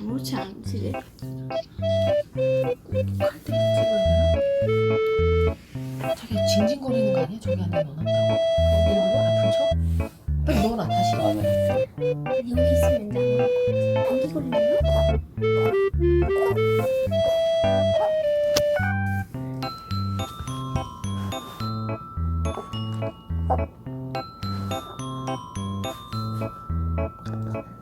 아무렇지 않지. 저기 징징거리는 거 아니야? 저기 안에 넣어놨다고? 아픈 척? 빨리 넣어놔 다시 안에 여기 있으면 걸리나? 아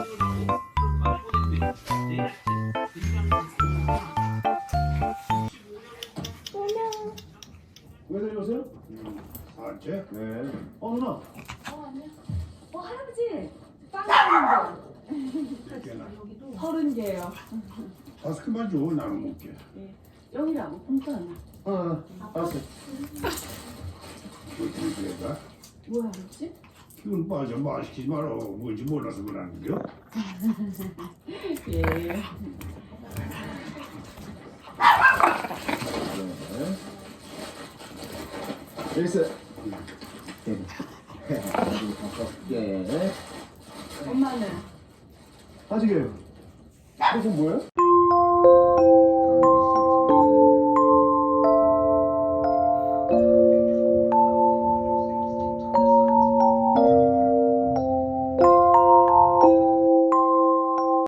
왜 내려오세요? 산책? 네. 어 누나. 어 할아버지 빵 사는데 서른 개요. 마스크만 줘 나는 먹게. 여기라고 공짜 하나. 어 알았어. 어떻게 될까? 뭐야 할아버지? 기운 빠져 말 시키지 마라. 뭔지 몰라서 그러는 겨? 예. 여기서 예. 엄마는 아직이에요. 무슨 뭐예요?